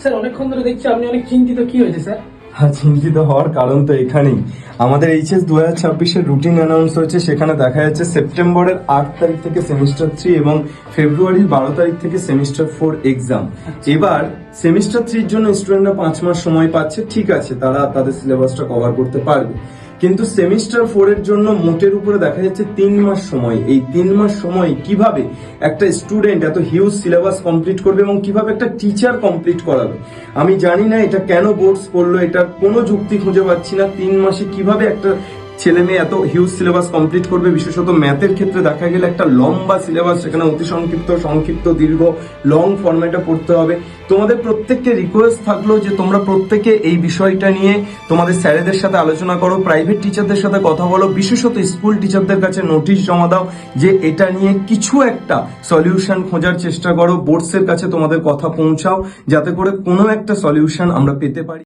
Sir, অনেকক্ষণ ধরে দেখছি আপনি অনেক চিন্তিত। কি হয়েছে, স্যার? হ্যাঁ চিন্তিত হওয়ার কারণ তো এখানেই। আমাদের এইচএস দু হাজার ছাব্বিশের রুটিন অ্যানাউন্স হয়েছে, সেখানে দেখা যাচ্ছে সেপ্টেম্বরের আট তারিখ থেকে সেমিস্টার থ্রি এবং ফেব্রুয়ারির বারো তারিখ থেকে সেমিস্টার ফোর এক্সাম এবার সেমিস্টার থ্রির জন্য স্টুডেন্টরা পাঁচ মাস সময় পাচ্ছে, ঠিক আছে, তারা তাদের সিলেবাসটা কভার করতে পারবে। কিন্তু সেমিস্টার ফোরের জন্য মোটের উপরে দেখা যাচ্ছে তিন মাস সময়। এই তিন মাস সময় কীভাবে একটা স্টুডেন্ট এত হিউজ সিলেবাস কমপ্লিট করবে এবং কীভাবে একটা টিচার কমপ্লিট করাবে? আমি জানি না এটা কেন বোর্ডস করল এটা কোনো যুক্তি খুঁজে পাচ্ছি না। তিন মাসে কীভাবে একটা ছেলে মেয়ে এত হিউজ সিলেবাস কমপ্লিট করবে, বিশেষত ম্যাথের ক্ষেত্রে দেখা গেলে একটা লম্বা সিলেবাস সেখানে অতি সংক্ষিপ্ত সংক্ষিপ্ত, দীর্ঘ লং ফরম্যাটে পড়তে হবে। তোমাদের প্রত্যেককে রিকোয়েস্ট থাকল যে তোমরা প্রত্যেকে এই বিষয়টা নিয়ে তোমাদের স্যারেদের সাথে আলোচনা করো প্রাইভেট টিচারদের সাথে কথা বলো, বিশেষত স্কুল টিচারদের কাছে নোটিশ জমা দাও যে এটা নিয়ে কিছু একটা সলিউশন খোঁজার চেষ্টা করো বোর্ডসের কাছে তোমাদের কথা পৌঁছাও, যাতে করে কোনো একটা সলিউশন আমরা পেতে পারি।